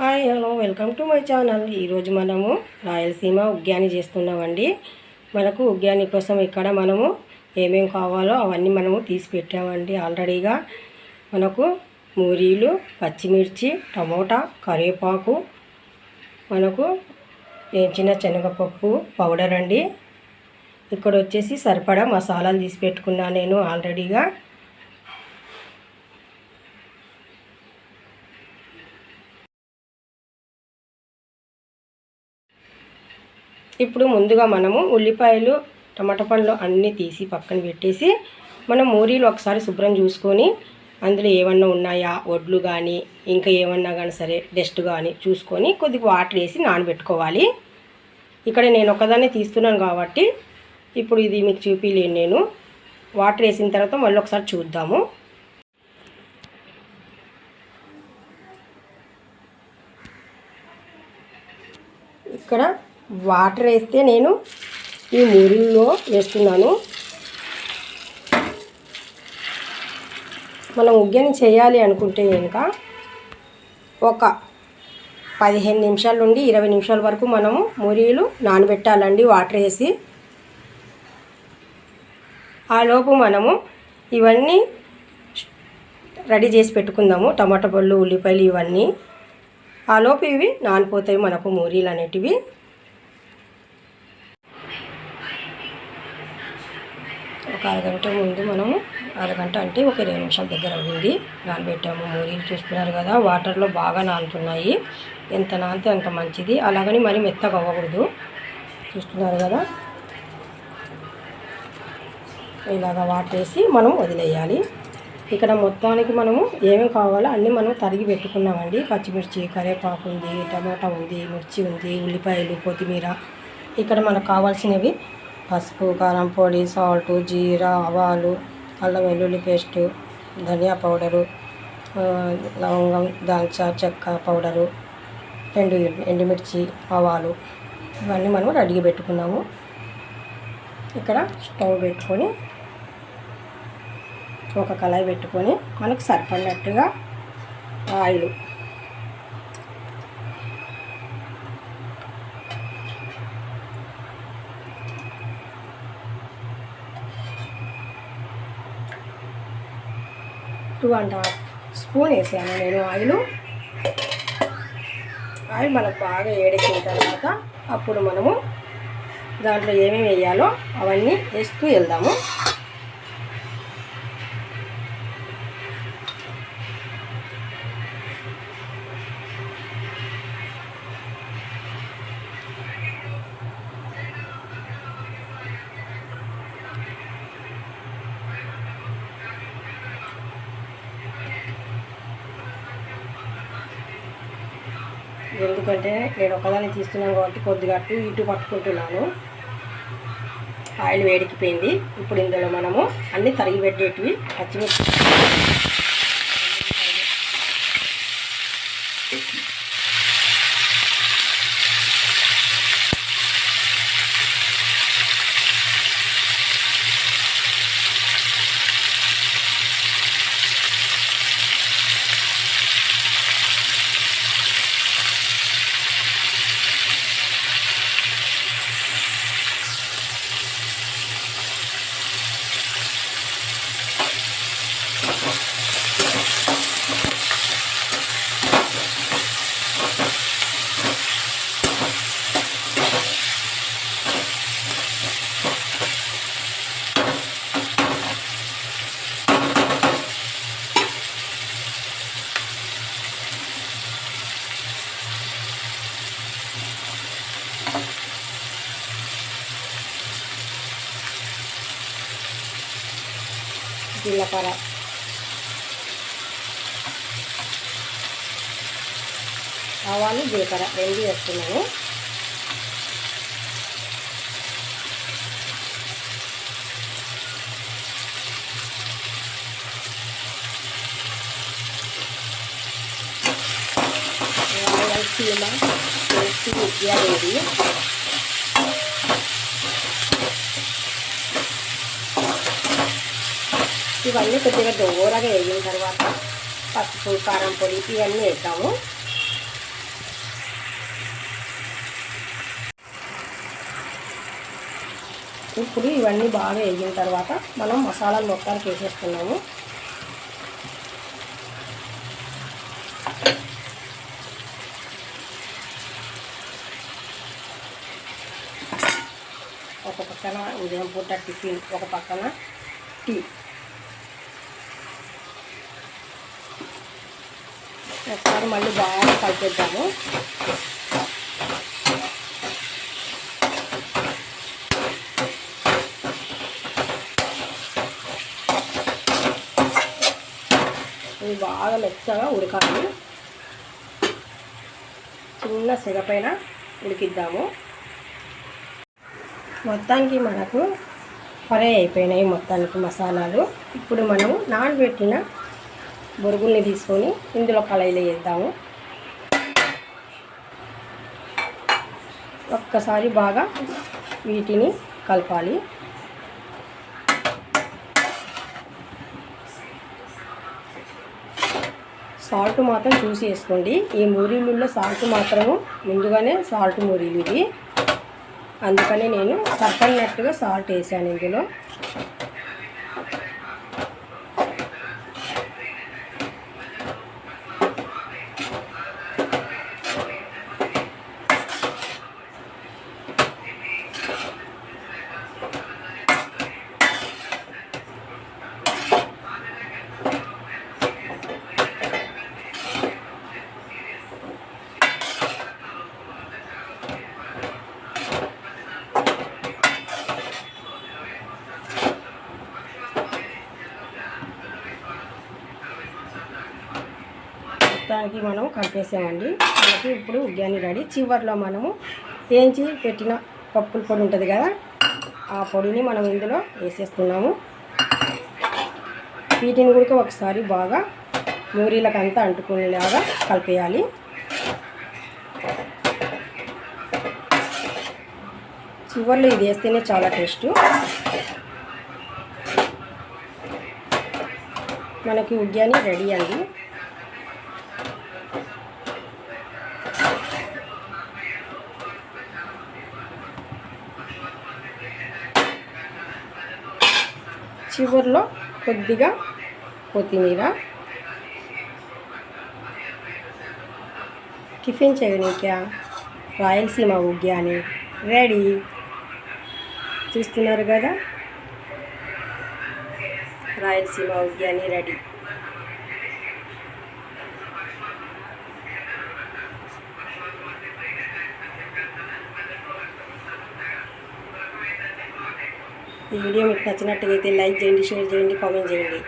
Hi hello welcome to my channel. ఈరోజు మనము రాయలసీమ ఉగ్యాని చేస్తున్నామండి. మనకు ఉగ్యాని కోసం ఇక్కడ మనము ఏమేమి కావాలో అవన్నీ మనము తీసి పెట్టామండి. ఆల్రెడీగా మనకు మూరీలు పచ్చిమిర్చి టమోటా కరివేపాకు మనకు వేయించిన శనగపప్పు పౌడర్ అండి. ఇక్కడ వచ్చేసి సరిపడా మసాలాలు తీసి పెట్టుకున్నాను నేను ఆల్రెడీగా. ఇప్పుడు ముందుగా మనము ఉల్లిపాయలు టమాటా పండ్లు అన్నీ తీసి పక్కన పెట్టేసి మనం మూరీలు ఒకసారి శుభ్రం చూసుకొని అందులో ఏమన్నా ఉన్నాయా? వడ్లు కానీ ఇంకా ఏమన్నా కానీ సరే డస్ట్ కానీ చూసుకొని కొద్దిగా వాటర్ వేసి నానబెట్టుకోవాలి. ఇక్కడ నేను ఒకదాన్ని తీస్తున్నాను కాబట్టి ఇప్పుడు ఇది మీకు చూపించలేను నేను. వాటర్ వేసిన తర్వాత మళ్ళీ ఒకసారి చూద్దాము. ఇక్కడ వాటర్ వేస్తే నేను ఈ మూరిల్లో వేస్తున్నాను. మనం ఉగ్గని చేయాలి అనుకుంటే కనుక ఒక పదిహేను నిమిషాల నుండి ఇరవై నిమిషాల వరకు మనము మురీలు నానబెట్టాలండి వాటర్ వేసి. ఆ లోపు మనము ఇవన్నీ రెడీ చేసి పెట్టుకుందాము టమాటా పళ్ళు ఉల్లిపాయలు ఇవన్నీ. ఆ లోపు ఇవి నానిపోతాయి మనకు మూరీలు అనేటివి. అరగంట ముందు మనము అరగంట అంటే ఒక ఇరవై నిమిషాల దగ్గర అయింది నానబెట్టాము. మూరీలు చూస్తున్నారు కదా వాటర్లో బాగా నానుతున్నాయి. ఎంత నానితే అంత మంచిది. అలాగని మరి మెత్తగా అవ్వకూడదు. చూస్తున్నారు కదా? ఇలాగ వాటర్ వేసి మనం వదిలేయాలి. ఇక్కడ మొత్తానికి మనము ఏమేమి కావాలో అన్నీ మనం తరిగి పెట్టుకున్నామండి. పచ్చిమిర్చి కరివేపాకు ఉంది టమాటా ఉంది మిర్చి ఉంది ఉల్లిపాయలు కొత్తిమీర. ఇక్కడ మనకు కావాల్సినవి పసుపు కారం పొడి సాల్ట్ జీరా ఆవాలు అల్లం వెల్లుల్లి పేస్టు ధనియా పౌడరు లవంగం దాల్చా చెక్క పౌడరు ఎండు ఎండుమిర్చి ఆవాలు. ఇవన్నీ మనం రెడీ పెట్టుకున్నాము. ఇక్కడ స్టవ్ పెట్టుకొని ఒక కళాయి పెట్టుకొని మనకు సరిపడినట్టుగా oil two and half spoon వేసాను నేను ఆయిల్. ఆయిల్ మనకు బాగా ఏడెక్కిన తర్వాత అప్పుడు మనము దాంట్లో ఏమేమి వేయాలో అవన్నీ వేస్తూ వెళ్దాము. ఎందుకంటే నేను ఒకదాన్ని తీస్తున్నాను కాబట్టి కొద్దిగా అటు ఇటు పట్టుకుంటున్నాను. ఆయిల్ వేడికిపోయింది ఇప్పుడు ఇందులో మనము అన్నీ తరిగి పెట్టేటివి పచ్చిమిర్చి జీలకర్ర ఆవాలు జీలకర్ర రెండు వేస్తున్నాను రాయలసీమ టేస్టీ ఉద్యాలేది ఇవన్నీ కొద్దిగా దోరగా వేగిన తర్వాత పసుపు కారం పొడి ఇవన్నీ వేద్దాము. ఇప్పుడు ఇవన్నీ బాగా వేగిన తర్వాత మనం మసాలాలు మొత్తానికి వేసేస్తున్నాము. ఒక పక్కన ఉదయం పూట టిఫిన్ ఒక పక్కన టీ. ఒకసారి మళ్ళీ బాగా కలిపేద్దాము. ఇది బాగా మెత్తగా ఉడకాలి. చిన్న సెగ పైన ఉడికిద్దాము. మొత్తానికి మనకు ఫ్రై అయిపోయినాయి మొత్తానికి మసాలాలు. ఇప్పుడు మనము నానబెట్టిన బొరుగుల్ని తీసుకొని ఇందులో కళాయిలో వేద్దాము. ఒక్కసారి బాగా వీటిని కలపాలి. సాల్ట్ మాత్రం చూసి వేసుకోండి. ఈ మూరీలలో సాల్ట్ మాత్రము ముందుగానే సాల్ట్ మురీలు ఇది. అందుకని నేను సరిపడినట్టుగా సాల్ట్ వేసాను ఇందులో. మొత్తానికి మనం కలిపేసామండి మనకి ఇప్పుడు ఉగ్గాని రెడీ. చివరిలో మనము వేయించి పెట్టిన పప్పుల పొడి ఉంటుంది కదా ఆ పొడిని మనం ఇందులో వేసేస్తున్నాము. వీటిని కూడా ఒకసారి బాగా మూరీలకంతా అంటుకునేలాగా కలిపేయాలి. చివర్లో ఇది వేస్తేనే చాలా టేస్ట్. మనకి ఉగ్గాని రెడీ అండి. చివరిలో కొద్దిగా కొత్తిమీర. టిఫిన్ చేయనీక రాయలసీమ ఉగ్యాని రెడీ. చూస్తున్నారు కదా? రాయలసీమ ఉగ్యాని రెడీ. ఈ వీడియో మీకు నచ్చినట్టుగా అయితే లైక్ చేయండి షేర్ చేయండి కామెంట్ చేయండి.